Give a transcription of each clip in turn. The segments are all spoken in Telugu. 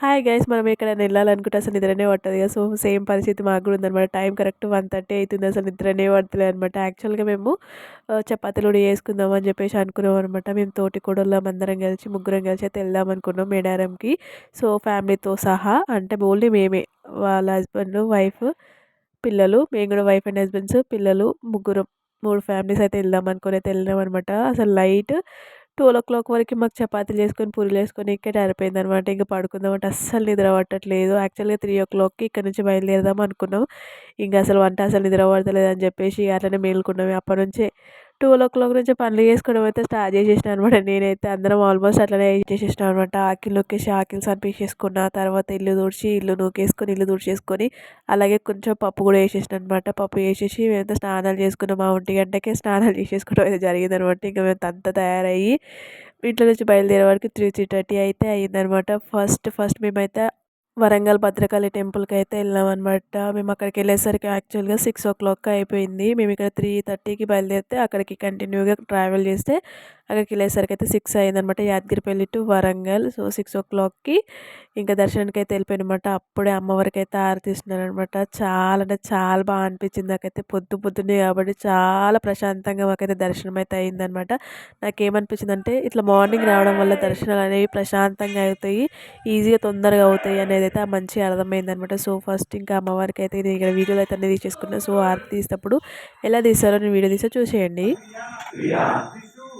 హాయ్ గైస్ మనం ఎక్కడైనా వెళ్ళాలనుకుంటే అసలు నిద్రనే పట్టదు కదా. సో సేమ్ పరిస్థితి మాకు కూడా ఉందన్నమాట. టైం కరెక్ట్ వన్ థర్టీ అవుతుంది అసలు నిద్రనే పడతలేదు అనమాట యాక్చువల్గా మేము చపాతీలు కూడా వేసుకుందాం అని చెప్పేసి అనుకున్నాం అనమాట మేము తోటి కూడళ్ళం అందరం కలిసి ముగ్గురం కలిసి అయితే వెళ్దాం అనుకున్నాం మేడారంకి సో ఫ్యామిలీతో సహా అంటే ఓన్లీ మేమే వాళ్ళ హస్బెండ్ వైఫ్ పిల్లలు మేము కూడా వైఫ్ అండ్ హస్బెండ్స్ పిల్లలు ముగ్గురం మూడు ఫ్యామిలీస్ అయితే వెళ్దాం అనుకుని అయితే వెళ్ళినాం అనమాట అసలు లైట్ ట్వెల్వ్ ఓ క్లాక్ వరకు మాకు చపాతీలు చేసుకొని పూరీలు వేసుకొని ఇక్కడ అయిపోయింది అనమాట ఇంకా పడుకుందాం అంటే అస్సలు నిద్ర పట్టట్లేదు. యాక్చువల్గా త్రీ ఓ క్లాక్కి ఇక్కడ నుంచి బయలుదేరదాం అనుకున్నాం. ఇంకా అసలు వంట అసలు నిద్ర పడతలేదు అని చెప్పేసి అట్లనే మేలుకున్నాం. అప్పటి నుంచే ట్వెల్వ్ ఓ క్లాక్ నుంచి పనులు చేసుకోవడం అయితే స్టార్ట్ చేసేసిన అనమాట. నేనైతే అందరం ఆల్మోస్ట్ అట్లనే చేసేసిన అనమాట. ఆకిల్ నొక్కేసి ఆకిల్ సనిపేసేసుకున్న తర్వాత ఇల్లు తుడిచి ఇల్లు నూకేసుకొని ఇల్లు తుడిచేసుకొని అలాగే కొంచెం పప్పు కూడా వేసేసిన అనమాట. పప్పు వేసేసి మేమైతే స్నానాలు చేసుకున్నాం. మా ఒంటి గంటకే స్నానాలు చేసేసుకోవడం అయితే జరిగింది అనమాట. ఇంకా మేము అంతా తయారయ్యి ఇంట్లో నుంచి బయలుదేరే వరకు త్రీ త్రీ థర్టీ అయితే అయ్యిందనమాట ఫస్ట్ ఫస్ట్ మేమైతే వరంగల్ భద్రకాళి టెంపుల్కి అయితే వెళ్ళాం అనమాట మేము అక్కడికి వెళ్ళేసరికి యాక్చువల్గా సిక్స్ ఓ క్లాక్ అయిపోయింది. మేము ఇక్కడ త్రీ థర్టీకి బయలుదేరితే అక్కడికి కంటిన్యూగా ట్రావెల్ చేస్తే అక్కడికి వెళ్ళేసరికి అయితే సిక్స్ అయిందనమాట Yadagiripalli to Warangal. So six ఓ క్లాక్కి ఇంకా దర్శనానికి అయితే వెళ్ళిపోయినమాట. అప్పుడే అమ్మవారికి అయితే ఆరతిస్తున్నారు అనమాట చాలా అంటే చాలా బాగా అనిపించింది నాకైతే. పొద్దు పొద్దున్నే కాబట్టి చాలా ప్రశాంతంగా మాకైతే దర్శనం అయితే అయిందనమాట నాకేమనిపించింది అంటే ఇట్లా మార్నింగ్ రావడం వల్ల దర్శనాలు అనేవి ప్రశాంతంగా అవుతాయి ఈజీగా తొందరగా అవుతాయి అనేది అయితే మంచిగా అర్థమైందనమాట సో ఫస్ట్ ఇంకా అమ్మవారికి అయితే నేను ఇక్కడ వీడియోలు అయితే అనేది తీసుకున్నాను సో ఆరతి తీసేటప్పుడు ఎలా తీస్తారో నేను వీడియో తీసా చూసేయండి.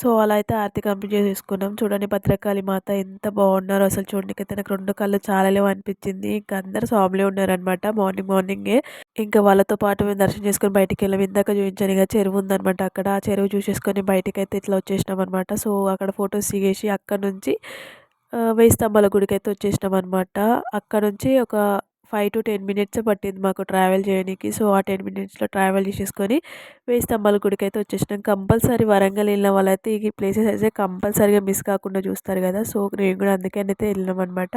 సో అలా అయితే ఆర్తి కంప్లీట్ చేసేసుకున్నాం. చూడండి భద్రకాళి మాత ఎంత బాగున్నారో. అసలు చూడండి అయితే నాకు రెండు కళ్ళు చాలలేవు అనిపించింది. ఇంకా అందరు సాబ్లే ఉన్నారనమాట మార్నింగ్ మార్నింగే. ఇంకా వాళ్ళతో పాటు మేము దర్శనం చేసుకొని బయటికి వెళ్ళాం. ఇందాక చూపించాను ఇక చెరువు ఉందనమాట అక్కడ. ఆ చెరువు చూసేసుకొని బయటికి అయితే ఇట్లా వచ్చేసినాం అనమాట సో అక్కడ ఫొటోస్ దిగేసి అక్కడ నుంచి వేయి స్తంభాల గుడికి అయితే వచ్చేసినాం అనమాట అక్కడ నుంచి ఒక ఫైవ్ టు టెన్ మినిట్స్ పట్టింది మాకు ట్రావెల్ చేయడానికి సో ఆ టెన్ మినిట్స్లో ట్రావెల్ చేసేసుకొని వేయి స్తంభాల గుడికి అయితే వచ్చేసినాం. కంపల్సరీ వరంగల్ వెళ్ళిన వాళ్ళైతే ఈ ప్లేసెస్ అయితే కంపల్సరీగా మిస్ కాకుండా చూస్తారు కదా. సో నేను కూడా అందుకని అయితే వెళ్ళినాం అనమాట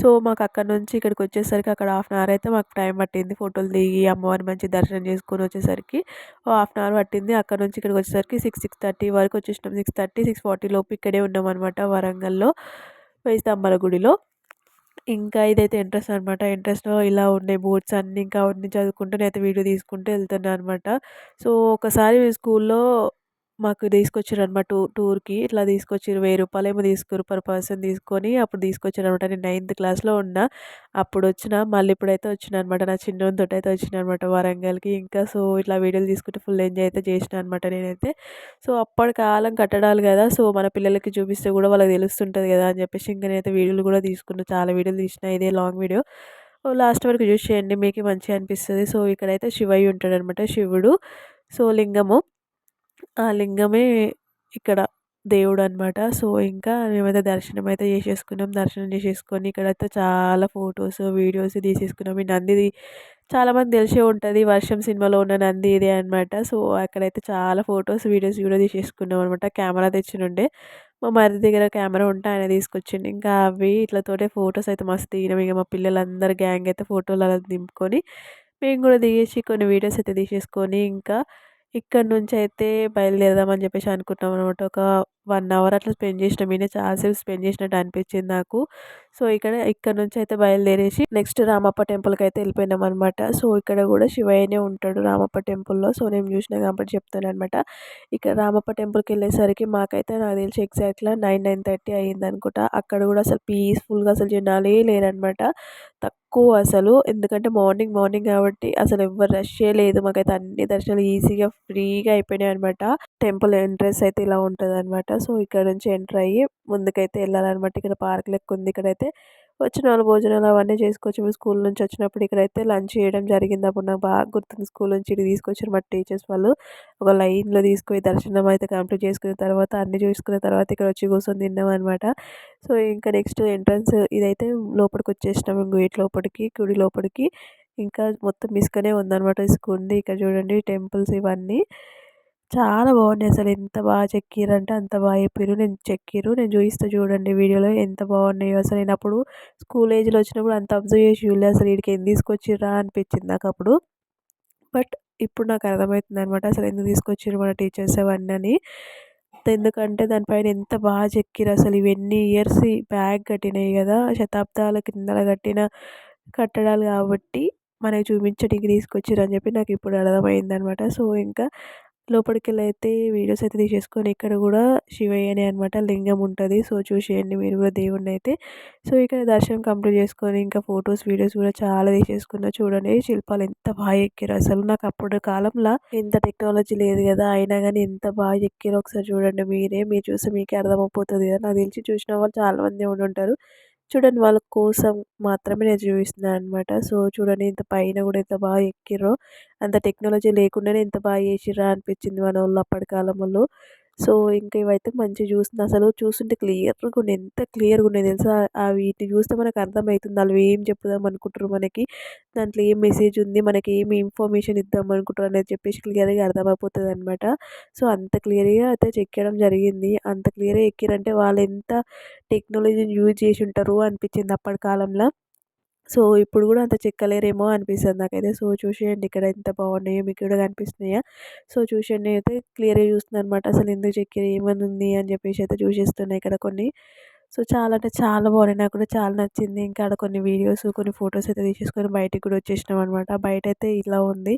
సో మాకు అక్కడ నుంచి ఇక్కడికి వచ్చేసరికి అక్కడ హాఫ్ అన్ అవర్ అయితే మాకు టైం పట్టింది ఫోటోలు దిగి అమ్మవారిని మంచి దర్శనం చేసుకొని వచ్చేసరికి. హాఫ్ అన్ అవర్ పట్టింది. అక్కడ నుంచి ఇక్కడికి వచ్చేసరికి సిక్స్ సిక్స్ థర్టీ వరకు వచ్చేసినాం. సిక్స్ థర్టీ సిక్స్ ఫార్టీ లోపు ఇక్కడే ఉన్నాం అనమాట వరంగల్లో వేయి స్తంభాల గుడిలో. ఇంకా ఇదైతే ఇంట్రెస్ట్ అనమాట ఇంట్రెస్ట్‌లో ఇలా ఉండే బోర్డ్స్ అన్నీ ఇంకా అవన్నీ చదువుకుంటూ నేనైతే వీడియో తీసుకుంటూ వెళ్తున్నా అనమాట. సో, ఒకసారి స్కూల్లో మాకు తీసుకొచ్చారనమాట టూ టూర్‌కి ఇట్లా తీసుకొచ్చారు వెయ్యి రూపాయలు ఏమో తీసుకురు పర్ పర్సన్ తీసుకొని అప్పుడు తీసుకొచ్చారనమాట. నేను నైన్త్ క్లాస్‌లో ఉన్నా. అప్పుడొచ్చిన మళ్ళీ ఇప్పుడైతే వచ్చినాననమాట. నా చిన్నోనితోటైతే వచ్చినాననమాట వరంగల్‌కి. ఇంకా సో, ఇట్లా వీడియోలు తీసుకుంటే ఫుల్ ఎంజాయ్ అయితే చేసిన అనమాట నేనైతే. సో, అప్పటి కాలం కట్టడాలు కదా! సో, మన పిల్లలకి చూపిస్తే కూడా వాళ్ళకి తెలుస్తుంటుంది కదా! అని చెప్పేసి ఇంక నేనైతే వీడియోలు కూడా తీసుకున్నా. చాలా వీడియోలు తీసిన. ఇదే లాంగ్ వీడియో. లాస్ట్ వరకు చూసేయండి. మీకు మంచిగా అనిపిస్తుంది సో, ఇక్కడైతే శివయ్య ఉంటాడనమాట. శివుడు. సో, లింగము. ఆ లింగమే ఇక్కడ దేవుడు అనమాట సో ఇంకా మేమైతే దర్శనం అయితే చేసేసుకున్నాం. దర్శనం చేసేసుకొని ఇక్కడైతే చాలా ఫొటోస్ వీడియోస్ తీసేసుకున్నాం. ఈ నందిది చాలామంది తెలిసే ఉంటుంది. వర్షం సినిమాలో ఉన్న నంది ఇదే అనమాట సో అక్కడైతే చాలా ఫొటోస్ వీడియోస్ కూడా తీసేసుకున్నాం అనమాట కెమెరా తెచ్చినుండే మా మరిది దగ్గర కెమెరా ఉంటే ఆయన తీసుకొచ్చిండు. ఇంకా అవి ఇట్లతోటే ఫొటోస్ అయితే మస్తు దిగినాం. ఇక మా పిల్లలందరూ గ్యాంగ్ అయితే ఫోటోలు అలా దింపుకొని మేము కూడా దిగేసి కొన్ని వీడియోస్ అయితే తీసేసుకొని ఇంకా ఇక్కడ నుంచి అయితే బయలుదేరదామని చెప్పేసి అనుకుంటున్నాం అనమాట ఒక వన్ అవర్ అట్లా స్పెండ్ చేసినాం ఈయన చాలాసేపు స్పెండ్ చేసినట్టు అనిపించింది నాకు. సో ఇక్కడ ఇక్కడ నుంచి అయితే బయలుదేరేసి నెక్స్ట్ రామప్ప టెంపుల్కి అయితే వెళ్ళిపోయినాం అనమాట సో ఇక్కడ కూడా శివయ్యనే ఉంటాడు రామప్ప టెంపుల్లో. సో నేను చూసిన కాబట్టి చెప్తాను అనమాట ఇక్కడ రామప్ప టెంపుల్కి వెళ్ళేసరికి మాకైతే నాకు తెలిసి ఎగ్జాక్ట్గా నైన్ నైన్ థర్టీ అయ్యింది అనుకుంటా. అక్కడ కూడా అసలు పీస్ఫుల్గా అసలు జనాలే లేరనమాట తక్కువ అసలు. ఎందుకంటే మార్నింగ్ మార్నింగ్ కాబట్టి అసలు ఎవరు రష్ే లేదు. మాకైతే అన్ని దర్శనాలు ఈజీగా ఫ్రీగా అయిపోయినాయి అనమాట టెంపుల్ ఎంట్రెన్స్ అయితే ఇలా ఉంటుంది అనమాట సో ఇక్కడ నుంచి ఎంటర్ అయ్యి ముందుకైతే వెళ్ళాలన్నమాట. ఇక్కడ పార్క్ లెక్క ఉంది. ఇక్కడైతే వచ్చిన వాళ్ళు భోజనాలు అవన్నీ చేసుకోవచ్చు. మేము స్కూల్ నుంచి వచ్చినప్పుడు ఇక్కడైతే లంచ్ చేయడం జరిగింది. అప్పుడు నాకు బాగా గుర్తుంది. స్కూల్ నుంచి ఇటు తీసుకొచ్చారు మా టీచర్స్ వాళ్ళు. ఒక లైన్లో తీసుకొని దర్శనం అయితే కంప్లీట్ చేసుకున్న తర్వాత అన్ని చూసుకున్న తర్వాత ఇక్కడ వచ్చి కూర్చొని తిన్నాం అనమాట సో ఇంకా నెక్స్ట్ ఎంట్రన్స్ ఇదైతే లోపలికి వచ్చేసినాము గేట్ లోపలికి గుడి లోపలికి. ఇంకా మొత్తం మిస్కనే ఉందన్నమాట. ఇసుకుంది ఇక్కడ చూడండి టెంపుల్స్ ఇవన్నీ. చాలా బాగున్నాయి అసలు. ఎంత బాగా చెక్కిర్రు అంటే అంత బాగా చెప్పిర్రు. నేను చెక్కిర్రు. నేను చూపిస్తా చూడండి వీడియోలో ఎంత బాగున్నాయో. అసలు నేను అప్పుడు స్కూల్ ఏజ్లో వచ్చినప్పుడు అంత అబ్జర్వ్ చేసి చూడలేదు అసలు వీడికి ఎందుకు తీసుకొచ్చిర్రా అనిపించింది నాకు అప్పుడు. బట్ ఇప్పుడు నాకు అర్థమవుతుంది అనమాట అసలు ఎందుకు తీసుకొచ్చిర్రు మన టీచర్స్ అవన్నీ అని. ఎందుకంటే దానిపైన ఎంత బాగా చెక్కిర్రు. అసలు ఇవన్నీ ఇయర్స్ బ్యాగ్ కట్టినాయి కదా. శతాబ్దాల కింద కట్టిన కట్టడాలు కాబట్టి మనకి చూపించడానికి తీసుకొచ్చిర్రు అని చెప్పి నాకు ఇప్పుడు అర్థమైంది అనమాట సో ఇంకా లోపలికి అయితే వీడియోస్ అయితే తీసేసుకొని ఇక్కడ కూడా శివయ్యనే అనమాట లింగం ఉంటుంది. సో చూసేయండి మీరు కూడా దేవుణ్ణి అయితే సో ఇక్కడ దర్శనం కంప్లీట్ చేసుకొని ఇంకా ఫొటోస్ వీడియోస్ కూడా చాలా తీసేసుకున్నా చూడండి. శిల్పాలు ఎంత బాగా ఎక్కారు. అసలు నాకు అప్పుడు కాలంలో ఇంత టెక్నాలజీ లేదు కదా. అయినా కానీ ఎంత బాగా ఎక్కారో ఒకసారి చూడండి మీరే. మీరు చూస్తే మీకే అర్థమైపోతుంది కదా. నాకు తెలిసి చూసిన వాళ్ళు చాలా మంది ఉండి ఉంటారు చూడండి వాళ్ళ కోసం మాత్రమే నేను చూపిస్తున్నాను అనమాట సో చూడండి ఇంత పైన కూడా ఎంత బాగా ఎక్కిర్రో. అంత టెక్నాలజీ లేకుండానే ఇంత బాగా చేసిర్రా అనిపించింది మన వాళ్ళు అప్పటి కాలంలో. సో ఇంకా ఇవైతే మంచిగా చూస్తుంది అసలు చూస్తుంటే క్లియర్గా ఉండే ఎంత క్లియర్గా ఉండే తెలుసా? ఆ వీటిని చూస్తే మనకు అర్థమవుతుంది. వాళ్ళు ఏం చెప్పుదాం అనుకుంటారు మనకి. దాంట్లో ఏం మెసేజ్ ఉంది? మనకి ఏమి ఇన్ఫర్మేషన్ ఇద్దాం అనుకుంటారు అనేది చెప్పేసి క్లియర్గా అర్థమైపోతుంది అనమాట సో అంత క్లియర్గా అయితే చెక్కడం జరిగింది. అంత క్లియర్గా ఎక్కిరంటే వాళ్ళు ఎంత టెక్నాలజీని యూజ్ చేసి ఉంటారు అనిపించింది అప్పటి కాలంలో. సో ఇప్పుడు కూడా అంత చెక్కలేరేమో అనిపిస్తుంది నాకైతే. సో చూసేయండి ఇక్కడ ఎంత బాగున్నాయో మీకు కూడా కనిపిస్తున్నాయా. సో చూసేయండి. అయితే క్లియర్గా చూస్తున్నాను అనమాట అసలు ఎందుకు చెక్కారు ఏమని ఉంది అని చెప్పేసి అయితే చూసేస్తున్నాయి ఇక్కడ కొన్ని. సో చాలా అంటే చాలా బాగున్నాయి. నాకు కూడా చాలా నచ్చింది. ఇంకా అక్కడ కొన్ని వీడియోస్ కొన్ని ఫొటోస్ అయితే తీసేసుకొని బయటికి కూడా వచ్చేసినాం అనమాట బయట అయితే ఇలా ఉంది.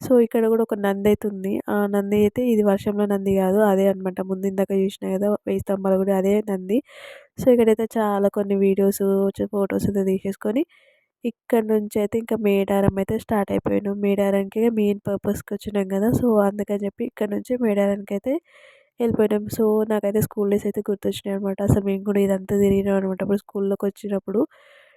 సో ఇక్కడ కూడా ఒక నంది అయితే ఉంది ఆ నంది అయితే ఇది వర్షంలో నంది కాదు అదే అనమాట ముందు ఇందాక చూసిన కదా వెయ్యి స్తంభాలు కూడా అదే నంది. సో ఇక్కడైతే చాలా కొన్ని వీడియోస్ ఫొటోస్ అయితే తీసేసుకొని ఇక్కడ నుంచి అయితే ఇంకా మేడారం అయితే స్టార్ట్ అయిపోయాను. మేడారానికి మెయిన్ పర్పస్కి వచ్చినాం కదా సో అందుకని చెప్పి ఇక్కడ నుంచి మేడారానికి అయితే వెళ్ళిపోయినాం. సో నాకైతే స్కూల్ డేస్ అయితే గుర్తొచ్చినాయి అనమాట అసలు మేము కూడా ఇదంతా తిరిగినాం అనమాట అప్పుడు స్కూల్లోకి వచ్చినప్పుడు.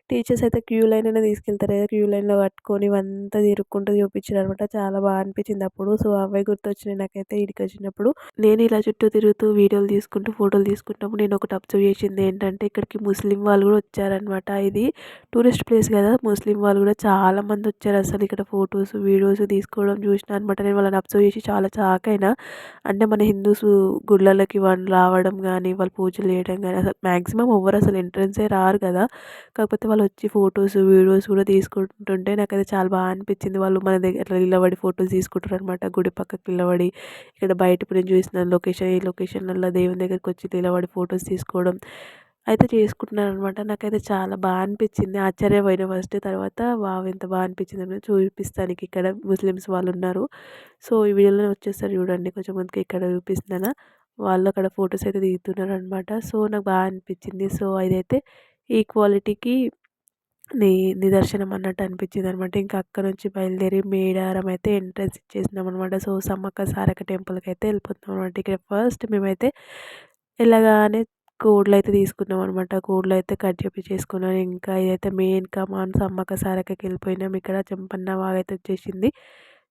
టీచర్స్ అయితే క్యూ లైన్ అయినా తీసుకెళ్తారు. కదా క్యూ లైన్లో పట్టుకొని ఇవంతా తిరుక్కుంటూ చూపించారు అనమాట చాలా బాగా అనిపించింది అప్పుడు. సో అవే గుర్తొచ్చినాయి నాకైతే ఇంటికి వచ్చినప్పుడు. నేను ఇలా చుట్టూ తిరుగుతూ వీడియోలు తీసుకుంటూ ఫోటోలు తీసుకుంటాము నేను ఒకటి అబ్జర్వ్ చేసింది ఏంటంటే ఇక్కడికి ముస్లిం వాళ్ళు కూడా వచ్చారనమాట ఇది టూరిస్ట్ ప్లేస్ కదా. ముస్లిం వాళ్ళు కూడా చాలా మంది వచ్చారు అసలు ఇక్కడ ఫొటోస్ వీడియోస్ తీసుకోవడం చూసిన అనమాట నేను వాళ్ళని అబ్జర్వ్ చేసి చాలా చాకైనా అంటే మన హిందూస్ గుళ్ళలకి వాళ్ళు రావడం కానీ వాళ్ళు పూజలు చేయడం కానీ అసలు మ్యాక్సిమం ఎవరు అసలు ఎంట్రన్సే రారు కదా. కాకపోతే వాళ్ళు వచ్చి ఫొటోస్ వీడియోస్ కూడా తీసుకుంటుంటే నాకైతే చాలా బాగా అనిపించింది. వాళ్ళు మన దగ్గర అట్లా నిలబడి ఫొటోస్ తీసుకుంటారు అనమాట గుడి పక్కకి నిలబడి ఇక్కడ బయట నేను చూసిన లొకేషన్ ఈ లొకేషన్లలో దేవుని దగ్గరికి వచ్చి నిలబడి ఫొటోస్ తీసుకోవడం అయితే చేసుకుంటున్నాను అనమాట నాకైతే చాలా బాగా అనిపించింది. ఆశ్చర్యపోయిన ఫస్ట్ తర్వాత వావ్ ఎంత బాగా అనిపించింది అని చూపిస్తానికి ఇక్కడ ముస్లిమ్స్ వాళ్ళు ఉన్నారు సో ఈ వీడియోలో వచ్చేస్తారు చూడండి. కొంచెం మందికి ఇక్కడ చూపిస్తున్నాను? వాళ్ళు అక్కడ ఫొటోస్ అయితే దిగుతున్నారు అనమాట సో నాకు బాగా అనిపించింది. సో అదైతే ఈక్వాలిటీకి ని నిదర్శనం అన్నట్టు అనిపించింది అనమాట ఇంకా అక్కడ నుంచి బయలుదేరి మేడారం అయితే ఎంట్రన్స్ ఇచ్చేసినాం అనమాట సో సమ్మక్క సారక్క టెంపుల్కి అయితే వెళ్ళిపోతున్నాం అనమాట ఇక్కడ ఫస్ట్ మేమైతే వెళ్ళగానే కోడ్లు అయితే తీసుకున్నాం అనమాట కోడ్లు అయితే కట్ చేపించేసుకున్నాం ఇంకా ఇదైతే మెయిన్ కమాన్ సమ్మక్క సారక్కకి వెళ్ళిపోయినాం. ఇక్కడ చెంపన్న వాగైతే అయితే వచ్చేసింది.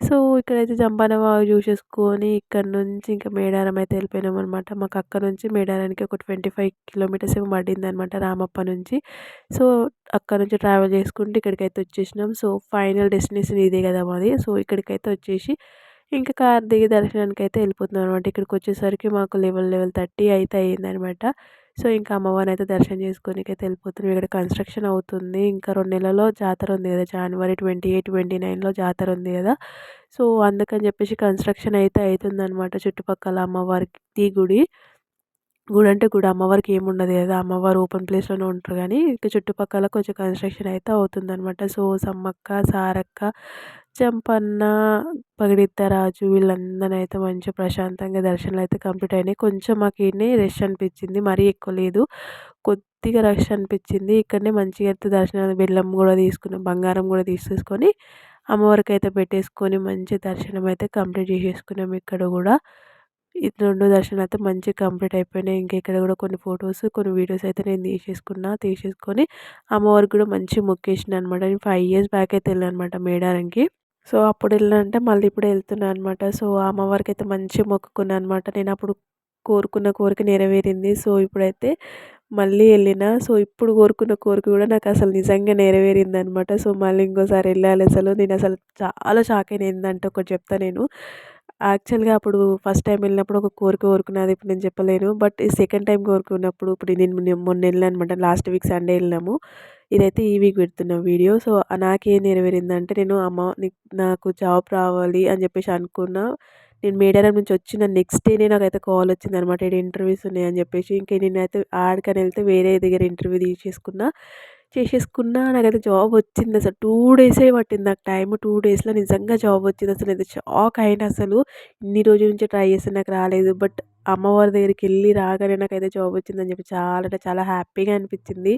సో ఇక్కడైతే జంపాన వాగు చూసేసుకొని ఇక్కడ నుంచి ఇంకా మేడారం అయితే వెళ్ళిపోయినాం అనమాట మాకు అక్కడ నుంచి మేడారానికి ఒక ట్వంటీ ఫైవ్ కిలోమీటర్స్ ఏమో పడింది అనమాట రామప్ప నుంచి. సో అక్కడ నుంచి ట్రావెల్ చేసుకుంటూ ఇక్కడికైతే వచ్చేసినాం. సో ఫైనల్ డెస్టినేషన్ ఇదే కదా మాది. సో ఇక్కడికైతే వచ్చేసి ఇంకా కార్ దిగి దర్శనానికి అయితే వెళ్ళిపోతున్నాం అనమాట ఇక్కడికి వచ్చేసరికి మాకు లెవెల్ లెవెల్ థర్టీ అయితే అయ్యిందనమాట సో ఇంకా అమ్మవారిని అయితే దర్శనం చేసుకోనికి అయితే వెళ్ళిపోతున్నాం. ఇక్కడ కన్స్ట్రక్షన్ అవుతుంది. ఇంకా రెండు నెలల్లో జాతర ఉంది కదా జనవరి ట్వంటీ ఎయిట్ ట్వంటీ నైన్లో జాతర ఉంది కదా. సో అందుకని చెప్పేసి కన్స్ట్రక్షన్ అయితే అవుతుందన్నమాట చుట్టుపక్కల అమ్మవారికి గుడి. గుడి అంటే గుడి అమ్మవారికి ఏముండదు కదా అమ్మవారు ఓపెన్ ప్లేస్లోనే ఉంటారు కానీ ఇంకా చుట్టుపక్కల కొంచెం కన్స్ట్రక్షన్ అయితే అవుతుందన్నమాట. సో సమ్మక్క సారక్క చంపన్న పగిడిద్దరాజు వీళ్ళందరిని అయితే మంచిగా ప్రశాంతంగా దర్శనాలు అయితే కంప్లీట్ అయినాయి. కొంచెం మాకు ఈడనే రష్ అనిపించింది. మరీ ఎక్కువ లేదు. కొద్దిగా రష్ అనిపించింది. ఇక్కడనే మంచిగా అయితే దర్శనం బెల్లం కూడా తీసుకున్నాం బంగారం కూడా తీసేసుకొని అమ్మవారికి అయితే పెట్టేసుకొని మంచి దర్శనం అయితే కంప్లీట్ చేసేసుకున్నాం ఇక్కడ కూడా. ఈ రెండు దర్శనాలు అయితే మంచిగా కంప్లీట్ అయిపోయినాయి. ఇంకా ఇక్కడ కూడా కొన్ని ఫొటోస్ కొన్ని వీడియోస్ అయితే నేను తీసేసుకున్నా తీసేసుకొని అమ్మవారికి కూడా మంచి మొక్కేసిన అనమాట నేను ఫైవ్ ఇయర్స్ బ్యాక్ అయితే వెళ్ళాను అనమాట మేడారంకి. సో అప్పుడు వెళ్ళానంటే మళ్ళీ ఇప్పుడు వెళ్తున్నాను అనమాట సో అమ్మవారికి అయితే మంచిగా మొక్కుకున్నాను అనమాట నేను అప్పుడు కోరుకున్న కోరిక నెరవేరింది. సో ఇప్పుడైతే మళ్ళీ వెళ్ళిన సో ఇప్పుడు కోరుకున్న కోరిక కూడా నాకు అసలు నిజంగా నెరవేరింది అనమాట సో మళ్ళీ ఇంకోసారి వెళ్ళాలి అసలు. నేను అసలు చాలా షాక్ అయిన ఏంటంటే ఒకటి చెప్తా నేను. యాక్చువల్గా అప్పుడు ఫస్ట్ టైం వెళ్ళినప్పుడు ఒక కోరిక కోరుకున్నది ఇప్పుడు నేను చెప్పలేను. బట్ ఈ సెకండ్ టైం కోరుకున్నప్పుడు ఇప్పుడు నేను మొన్న వెళ్ళాను అనమాట లాస్ట్ వీక్ సండే వెళ్ళినాము ఇదైతే ఈ వీక్ పెడుతున్న వీడియో. సో నాకేం నెరవేరిందంటే నేను అమ్మ నాకు జాబ్ రావాలి అని చెప్పేసి అనుకున్నా. నేను మేడారం నుంచి వచ్చిన నెక్స్ట్ డేనే నాకైతే కాల్ వచ్చింది అనమాట ఇంటర్వ్యూస్ ఉన్నాయని చెప్పేసి. ఇంకా నేనైతే ఆడికని వెళ్తే వేరే దగ్గర ఇంటర్వ్యూ తీసేసుకున్నా. చేసేసుకున్నా నాకైతే జాబ్ వచ్చింది. అసలు టూ డేసే పట్టింది నాకు టైం టూ డేస్లో నిజంగా జాబ్ వచ్చింది. అసలు అయితే షాక్ అయిన అసలు ఇన్ని రోజుల నుంచి ట్రై చేస్తే నాకు రాలేదు. బట్ అమ్మవారి దగ్గరికి వెళ్ళి రాగానే నాకైతే జాబ్ వచ్చిందని చెప్పి చాలా అంటే చాలా హ్యాపీగా అనిపించింది.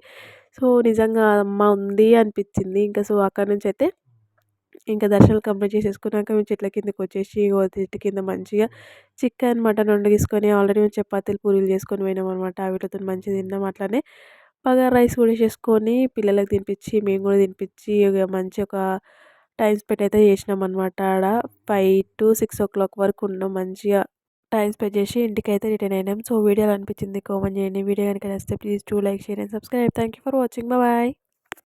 సో నిజంగా అమ్మ ఉంది అనిపించింది. ఇంకా సో అక్కడ నుంచి అయితే ఇంకా దర్శనాలు కంప్లీట్ చేసేసుకున్నాక మేము చెట్ల కిందకి వచ్చేసి చెట్టు కింద మంచిగా చికెన్ మటన్ తీసుకొని ఆల్రెడీ మేము చపాతీలు పూరీలు చేసుకొని పోయినాం అనమాట వీటితో మంచిగా తిన్నాం. అట్లానే బగారా రైస్ కూడా చేసుకొని పిల్లలకు తినిపించి మేము కూడా తినిపించి ఇక మంచి ఒక టైం స్పెండ్ అయితే చేసినాం అనమాట ఆడ five to six o'clock వరకు ఉన్నాం మంచిగా టైం స్పెండ్ చేసి ఇంటికి అయితే రిటర్న్ అయినాం. సో వీడియో అనిపించింది కామెంట్ చేయండి. వీడియో కనుక నచ్చితే please to like share and subscribe. Thank you for watching. Bye.